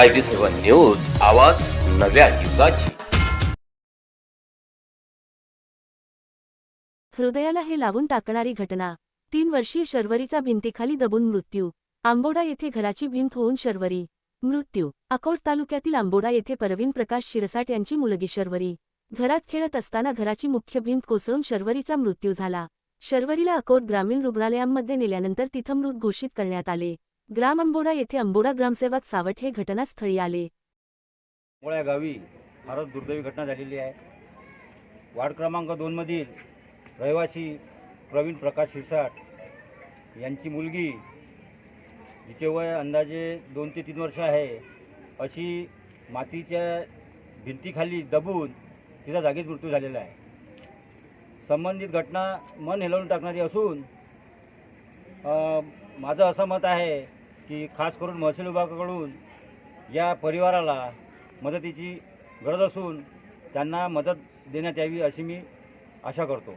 I B seven news आवाज नव्या युगाची. हृदयाला हे लावून टाकणारी घटना. तीन वर्षीय शर्वरीचा भिंतीखाली दबून मृत्यू. आंबोडा येथे घराची भिंत होऊन शर्वरी. मृत्यू. अकोट तालुक्यातील आंबोडा येथे परवीन प्रकाश शिरसाट यांची मुलगी शर्वरी. घरात खेळत असताना घराची मुख्य भिंत कोसळून शर्वरीचा मृत्यू झाला. शर्वरीला अकोट ग्रामीण रुग्णालयांमध्ये नेल्यानंतर तिथं मृत घोषित करण्यात आले. ग्राम अंबोडा येथे अंबोडा ग्रामसेवक सावट हे घटनास्थळी आले. मोळ्या गावी फारच दुर्दैवी घटना झालेली आहे. वार्ड क्रमांक दोनमधील रहिवासी प्रवीण प्रकाश शिरसाट यांची मुलगी जिचे वय अंदाजे दोन ते तीन वर्ष आहे अशी मातीच्या भिंतीखाली दबून तिचा जागीच मृत्यू झालेला आहे. संबंधित घटना मन हेलवून टाकणारी असून माझं असं मत आहे की खास करून महसूल विभागाकडून या परिवाराला मदतीची गरज असून त्यांना मदत देण्यात यावी अशी मी आशा करतो.